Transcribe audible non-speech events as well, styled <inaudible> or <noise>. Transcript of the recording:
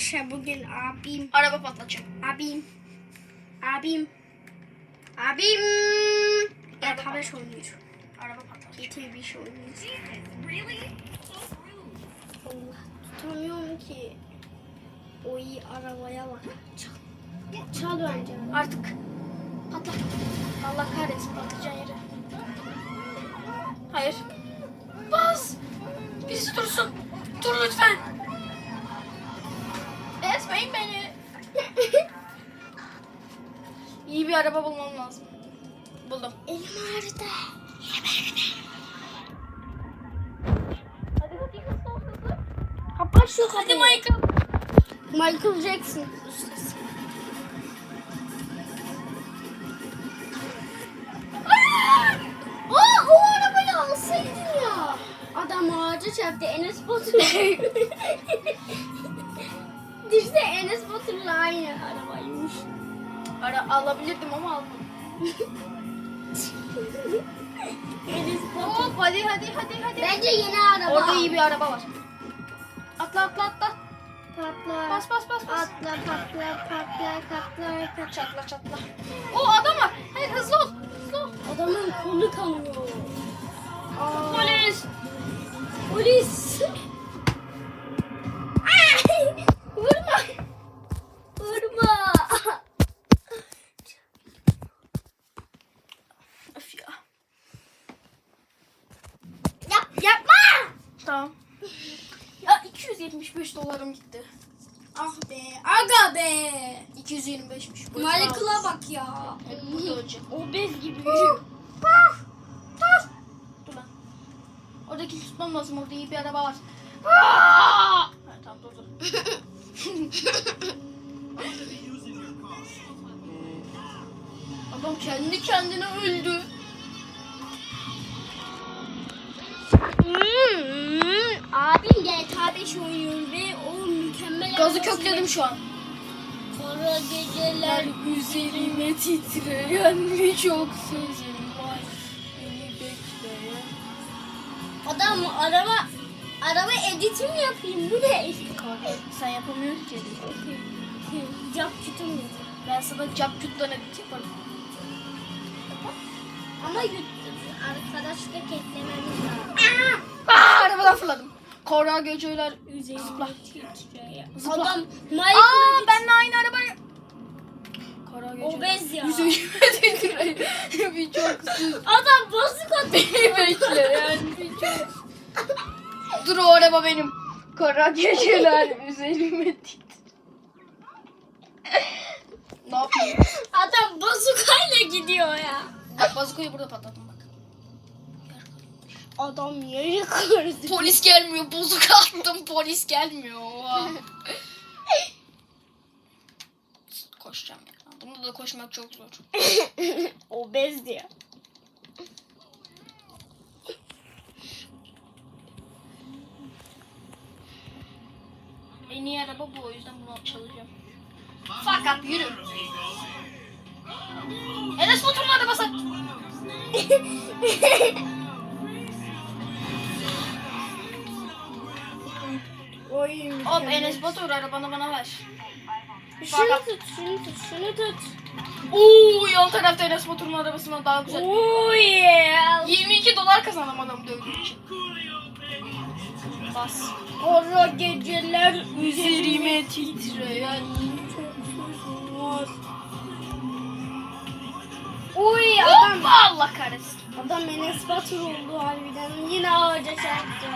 Arkadaşlar bugün abim, Araba patlatacağım. abim, abim, abim arkadaş oynuyor. Araba patlatacağım. Getir bir şey oynuyor. Allah tutamıyorum ki. Oy arabaya bak. Çal. Çal bence. Artık patlat. Allah kahretsin patlayacağın yere. Hayır. Bas. Birisi dursun. Dur lütfen. Bir araba bulmam lazım. Buldum. Elim ağrıdı. Hadi hadi hızlı ol, hızlı. Kapat şu Hadi kapıyı. Michael. Michael Jackson. Aa! O arabayı alsaydın ya. Adam ağaca çarptı Enes Batur. Düşse Enes Batur'la aynı arabaymış. <laughs> Ara alabilirdim ama almadım. Hop hadi hadi hadi hadi. Bence yeni araba. Orada iyi bir araba var. Atla atla atla. Patla. Bas bas bas bas. Atla patla patla patla patla. Çatla çatla. O adam var. Hayır hızlı ol. Hızlı ol. Adamın kolu kanıyor. Polis. Polis. 275 dolarım gitti. Ah be. Aga be. 225'miş. bu. Michael'a bak ya. Evet, burada öleceğim. Obez gibi. Dur. Dur. Dur lan. Oradaki tutmam lazım. Orada iyi bir araba var. Aa! Ha, tamam dur dur. <laughs> Adam kendi kendine öldü. GTA 5 oynuyor ve o mükemmel Gazı kökledim şu an. Kara geceler üzerime titreyen birçok sözüm var. Beni bekleyen. Adam araba araba editi mi yapayım bu ne? Sen yapamıyorsun ki. Yap kitim Ben sana capcut'tan edit yaparım. Ama yut- arkadaşlık Kora geceler. Zıpla. Zıpla. Adam Aa Michael benle aynı arabayı. Kara geceler. Obez ya. Birçok <laughs> söz. Adam bozuk atıyor. Beni bekleyen birçok. Dur o araba benim. Kara geceler üzerime titreyen. ne yapayım? Adam bozukayla gidiyor ya. Bak bazukayı burada patlattım bak. Adam yeri kırdı. Polis gelmiyor. Bozuk attım. Polis gelmiyor. <laughs> Koşacağım ya. Bunda da koşmak çok zor. <laughs> Obez ya. En iyi araba bu o yüzden bunu çalacağım. Fuck up yürü. Enes Batur'un arabası. <laughs> Oy Hop Enes Batur arabanı bana ver. Şunu tut, şunu tut, şunu tut. Oo yan tarafta Enes Batur'un arabasından daha güzel. Oh yeah. 22 dolar kazandım adamı dövdüğüm için. Bas. Kara geceler Üzerime titreyen Uy adam Hoppa Allah kahretsin. adam Enes Batur oldu harbiden. Yine ağaca çarptı.